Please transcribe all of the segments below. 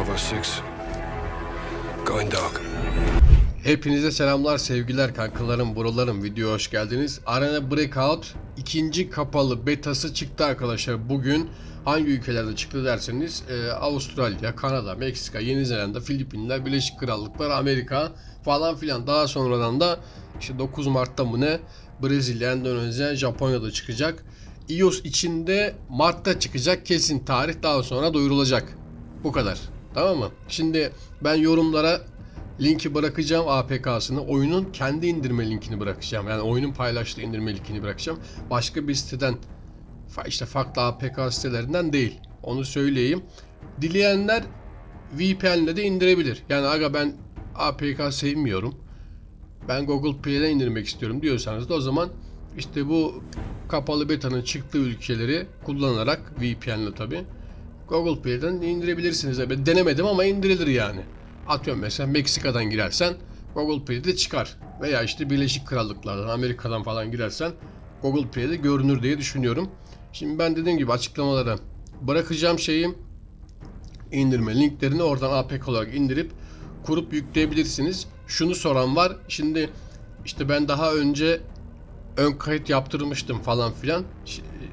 Bravo 6. Going dark. Hepinize selamlar sevgiler kankalarım buralarım videoya hoş geldiniz. Arena Breakout ikinci kapalı betası çıktı arkadaşlar bugün. Hangi ülkelerde çıktı derseniz e, Avustralya, Kanada, Meksika, Yeni Zelanda, Filipinler, Birleşik Krallıklar, Amerika falan filan. Daha sonradan da işte 9 Mart'ta mı ne Brezilya, Endonezya, Japonya'da çıkacak. iOS içinde Mart'ta çıkacak kesin tarih daha sonra duyurulacak. Bu kadar. Tamam mı? Şimdi ben yorumlara linki bırakacağım APK'sını. Oyunun kendi indirme linkini bırakacağım. Yani oyunun paylaştığı indirme linkini bırakacağım. Başka bir siteden işte farklı APK sitelerinden değil. Onu söyleyeyim. Dileyenler VPN'le de indirebilir. Yani aga ben APK sevmiyorum. Ben Google Play'den indirmek istiyorum diyorsanız da o zaman işte bu kapalı betanın çıktığı ülkeleri kullanarak VPN'le tabi Google Play'den indirebilirsiniz. Ben denemedim ama indirilir yani. Atıyorum mesela Meksika'dan girersen Google Play'de çıkar. Veya işte Birleşik Krallıklardan, Amerika'dan falan girersen Google Play'de görünür diye düşünüyorum. Şimdi ben dediğim gibi açıklamalara bırakacağım şeyi indirme linklerini oradan APK olarak indirip kurup yükleyebilirsiniz. Şunu soran var. Şimdi işte ben daha önce ön kayıt yaptırmıştım falan filan.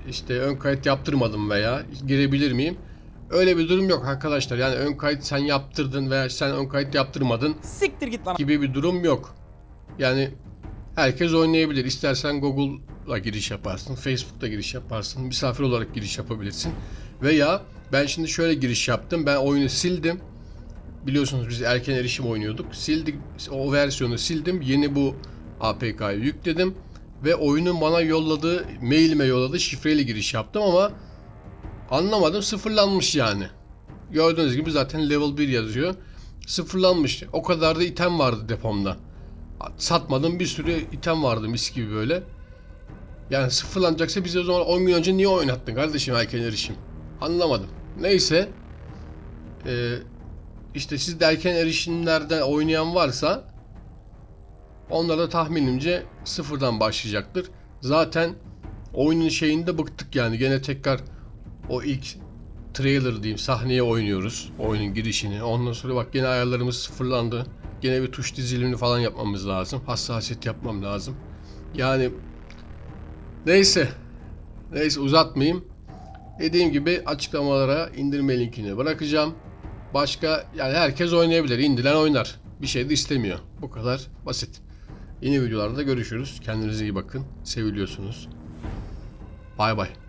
İşte ön kayıt yaptırmadım veya girebilir miyim? Öyle bir durum yok arkadaşlar. Yani ön kayıt sen yaptırdın veya sen ön kayıt yaptırmadın Siktir git lan. gibi bir durum yok. Yani herkes oynayabilir. İstersen Google'la giriş yaparsın, Facebook'ta giriş yaparsın, misafir olarak giriş yapabilirsin. Veya ben şimdi şöyle giriş yaptım. Ben oyunu sildim. Biliyorsunuz biz erken erişim oynuyorduk. Sildik o versiyonu sildim. Yeni bu APK'yı yükledim ve oyunun bana yolladığı, mailime yolladığı şifreyle giriş yaptım ama anlamadım sıfırlanmış yani. Gördüğünüz gibi zaten level 1 yazıyor. Sıfırlanmış. O kadar da item vardı depomda. Satmadım bir sürü item vardı mis gibi böyle. Yani sıfırlanacaksa bize o zaman 10 gün önce niye oynattın kardeşim erken erişim? Anlamadım. Neyse. Ee, işte siz de erken erişimlerden oynayan varsa onlar da tahminimce sıfırdan başlayacaktır. Zaten oyunun şeyinde bıktık yani. Gene tekrar o ilk trailer diyeyim sahneye oynuyoruz. Oyunun girişini. Ondan sonra bak gene ayarlarımız sıfırlandı. Gene bir tuş dizilimini falan yapmamız lazım. Hassasiyet yapmam lazım. Yani neyse. Neyse uzatmayayım. Dediğim gibi açıklamalara indirme linkini bırakacağım. Başka yani herkes oynayabilir. İndiren oynar. Bir şey de istemiyor. Bu kadar basit. Yeni videolarda görüşürüz. Kendinize iyi bakın. Seviliyorsunuz. Bay bay.